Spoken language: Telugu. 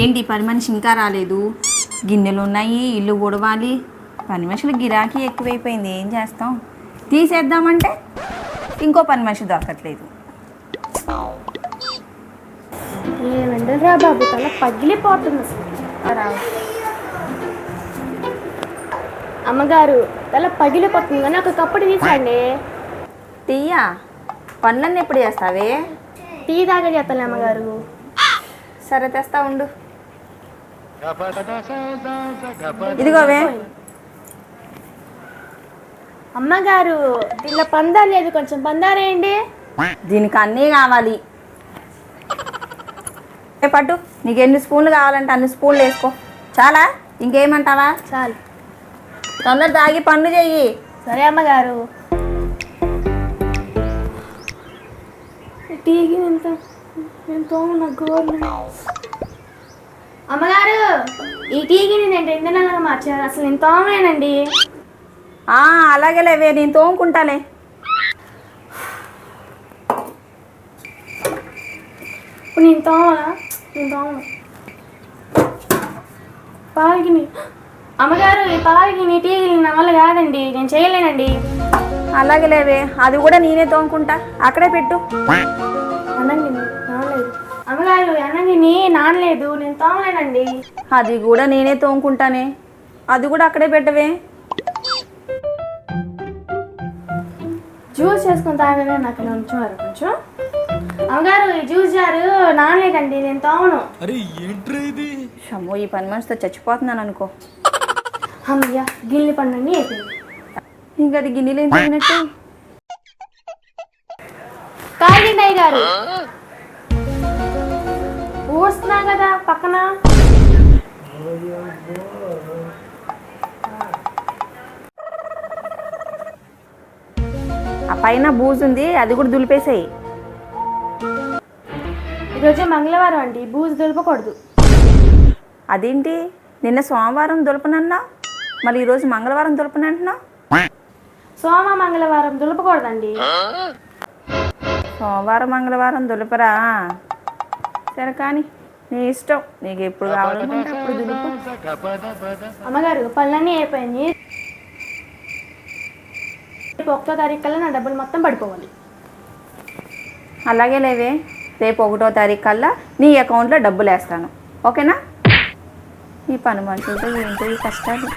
ఏంటి? పని మనిషి ఇంకా రాలేదు. గిన్నెలు ఉన్నాయి ఇల్లు ఉడవాలి పని మనుషులు గిరాకీ ఎక్కువైపోయింది. ఏం చేస్తాం? తీసేద్దామంటే ఇంకో పని మనిషి దొరకట్లేదు. ఏమండి రా బాబు తల పగిలిపోతుంది. అమ్మగారు తల పగిలిపోతుంది కానీ ఒక కప్పుడు తీసండి తీయా? పనులన్నీ ఎప్పుడు చేస్తావే? టీ తాగా చేస్తాను అమ్మగారు. సరే తెస్తా ఉండు. ఇదిగోవే అమ్మగారు దీనిలో పందా లేదు కొంచెం పందారేయండి దీనికి అన్నీ కావాలి. ఏ పట్టు నీకు ఎన్ని స్పూన్లు కావాలంటే అన్ని స్పూన్లు వేసుకో. చాలా? ఇంకేమంటావా? చాలు. తొందర తాగి పనులు చెయ్యి. సరే అమ్మగారు. టీకి ఎంత ఎంతో నా గోర్లు. అమ్మగారు ఈ టీకి నేను రెండు నెలలుగా మార్చాను అసలు నేను తోమలేనండి. ఆ, అలాగే లేవే నేను తోముకుంటాలే ఇప్పుడు నేను తోమలా? నేను తోమను. పాలకిని అమ్మగారు ఈ పాలకిని టీకి నా వల్ల కాదండి. నేను చేయలేనండి. అలాగే లేవే అది కూడా నేనే తోముకుంటా. అక్కడే పెట్టు. అనండి నానలేదు అమ్మగారు అనంగిని నానలేదు నేను తోమలేనండి. అది కూడా నేనే తోముకుంటానే. అది కూడా అక్కడే పెట్టవే. జ్యూస్ చేసుకుని తాగలే నాకు ఉంచుమారు కొంచెం. అమ్మగారు ఈ జ్యూస్ జారు నానలేదండి నేను తోమను. షమ్మో ఈ పని మనిషితో చచ్చిపోతున్నాను అనుకో. అమ్మయ్య గిల్లి పండుని ఇంకా అది గిన్నెలు ఏం తగినట్టు అయ్య గారు ఊస్తున్నా కదా పక్కన. ఆ పైన బూజు ఉంది అది కూడా దులిపేసాయి. ఈరోజు మంగళవారం అండి బూజు దులపకూడదు. అదేంటి? నిన్న సోమవారం దులపనన్నా? మళ్ళీ ఈరోజు మంగళవారం దులపనంటున్నా సోమ మంగళవారం దులపకూడదండి. సోమవారం మంగళవారం దులపరా? సరే కానీ నీ ఇష్టం. నీకు ఎప్పుడు కావాలనుకుంటే అప్పుడు దులుపు అమ్మగారు పనులన్నీ అయిపోయింది. రేపు ఒకటో తారీఖు కల్లా నా డబ్బులు మొత్తం పడిపోవాలి. అలాగే లేవే. రేపు ఒకటో తారీఖు కల్లా నీ అకౌంట్లో డబ్బులు వేస్తాను ఓకేనా? ఈ పని మనుషులతో ఏంటో ఈ కష్టాలు?